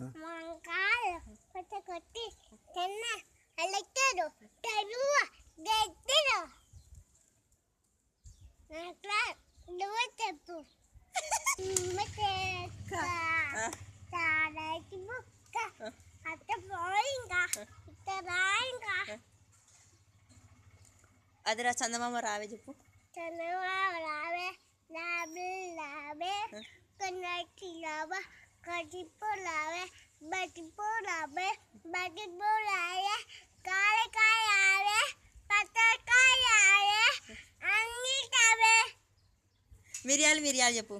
వంకాయ కొట్టి కొట్టి తిన్న అలెక్కారు తరువ గెట్టరు అట్లా నువ్వు చెప్పు. తారకి బుక్క అత్త పోయింగా ఇట్ట రాయింగా అదిరా చందమామ రావే చెప్పు. చందమామ రావే రాబే రాబే కొన్నటి రావా? కాయకాయ ఆవే పట్టకాయ ఆవే అన్ని తావే మిరియాలు మిరియాలు చెప్పు